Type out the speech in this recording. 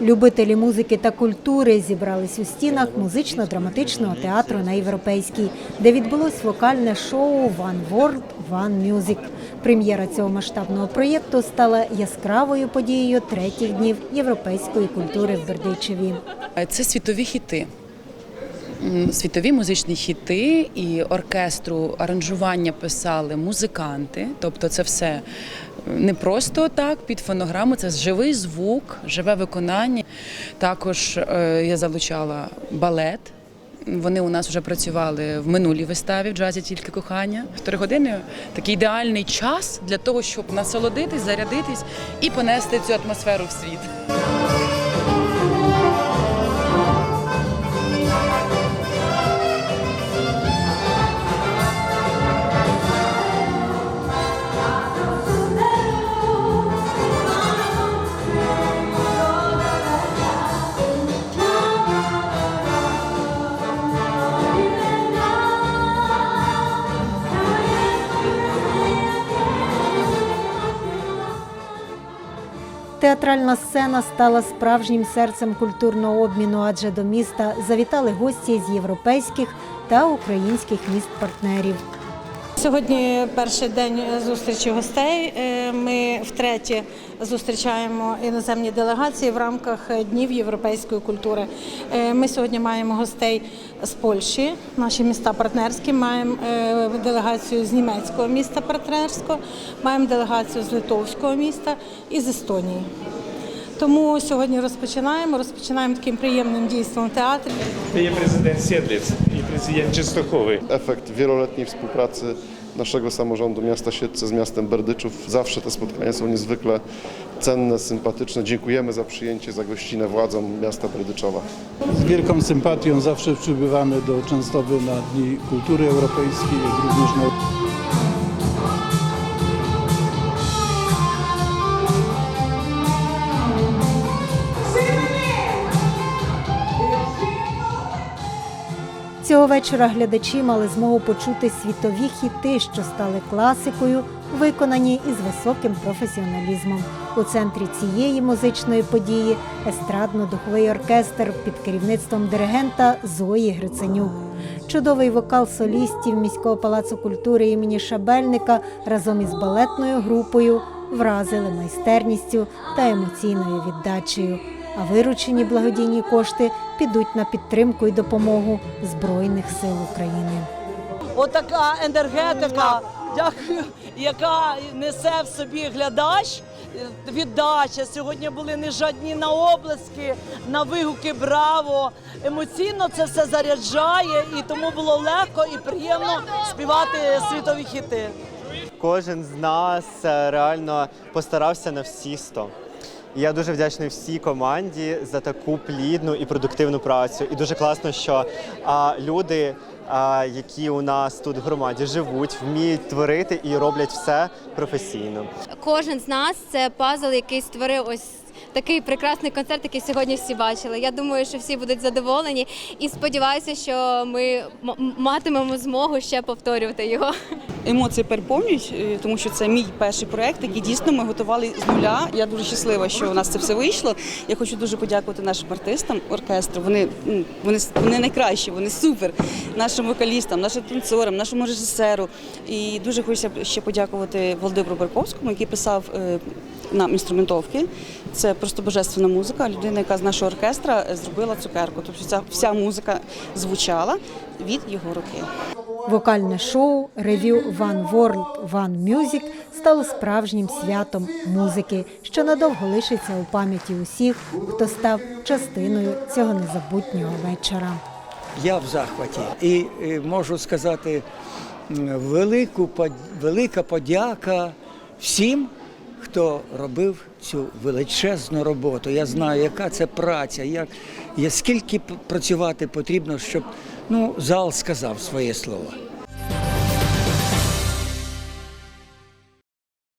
Любителі музики та культури зібрались у стінах музично-драматичного театру на Європейській, де відбулось вокальне шоу One World, One Music. Прем'єра цього масштабного проєкту стала яскравою подією третіх днів європейської культури в Бердичеві. Е, Це світові хіти. Світові музичні хіти і оркестру аранжування писали музиканти. Тобто це все не просто так під фонограму, це живий звук, живе виконання. Також е, я залучала балет. Вони у нас вже працювали в минулій виставі в джазі тільки кохання. Півтори години такий ідеальний час для того, щоб насолодитись, зарядитись і понести цю атмосферу в світ. Театральна сцена стала справжнім серцем культурного обміну, адже до міста завітали гості з європейських та українських міст-партнерів. Сьогодні перший день зустрічі гостей. Е, Ми втретє зустрічаємо іноземні делегації в рамках днів європейської культури. Е, Ми сьогодні маємо гостей з Польщі, наші міста партнерські. Маємо е, делегацію з німецького міста партнерського, маємо делегацію з литовського міста і з Естонії. Тому сьогодні розпочинаємо. Розпочинаємо таким приємним дійством в театрі. Panie prezydent Siedliec i prezydent Częstochowy. efekt wieloletniej współpracy naszego samorządu miasta Siedlce z miastem Berdyczów. Zawsze te spotkania są niezwykle cenne, sympatyczne. Dziękujemy za przyjęcie, za gościnę władzom miasta Berdyczowa. Z wielką sympatią zawsze przybywamy do Częstowy na Dni Kultury Europejskiej, jak również na Цього вечора глядачі мали змогу почути світові хіти, що стали класикою, виконані із високим професіоналізмом. У центрі цієї музичної події естрадно-духовий оркестр під керівництвом диригента Зої Гриценюк. Чудовий вокал солістів міського палацу культури імені Шабельника разом із балетною групою вразили майстерністю та емоційною віддачею. А виручені благодійні кошти підуть на підтримку і допомогу Збройних сил України. Отака енергетика, яка несе в собі глядач. Віддача сьогодні були не жадні на облески, на вигуки браво. Емоційно це все заряджає, і тому було легко і приємно співати світові хіти. Кожен з нас е, реально постарався на всі 100. І Я дуже вдячний всій команді за таку плідну і продуктивну працю. І дуже класно, що а, люди, а, які у нас тут в громаді живуть, вміють творити і роблять все професійно. кожен з нас це пазл, який створив ось такий прекрасний концерт, який сьогодні всі бачили. Я думаю, що всі будуть задоволені і сподіваюся, що ми матимемо змогу ще повторювати його. Емоції переповнюють, е, тому що це мій перший проект, який дійсно ми готували з нуля. Я дуже щаслива, що у нас це все вийшло. Я хочу дуже подякувати нашим артистам оркестру. Вони вони вони найкращі, вони супер. Нашим вокалістам, нашим танцорам, нашому режисеру. І дуже хочу ще подякувати Володимиру Барковському, який писав е, нам інструментовки. Це просто божественна музика. Людина, яка з нашого оркестра е, зробила цукерку. Тобто ця вся музика звучала від його руки. Вокальне шоу ревю One World, One Music стало справжнім святом музики, що надовго лишиться у пам'яті усіх, хто став частиною цього незабутнього вечора. Я в захваті і можу сказати велику велика подяка всім, хто робив цю величезну роботу. Я знаю, яка це праця, як скільки працювати потрібно, щоб ну зал сказав своє слово.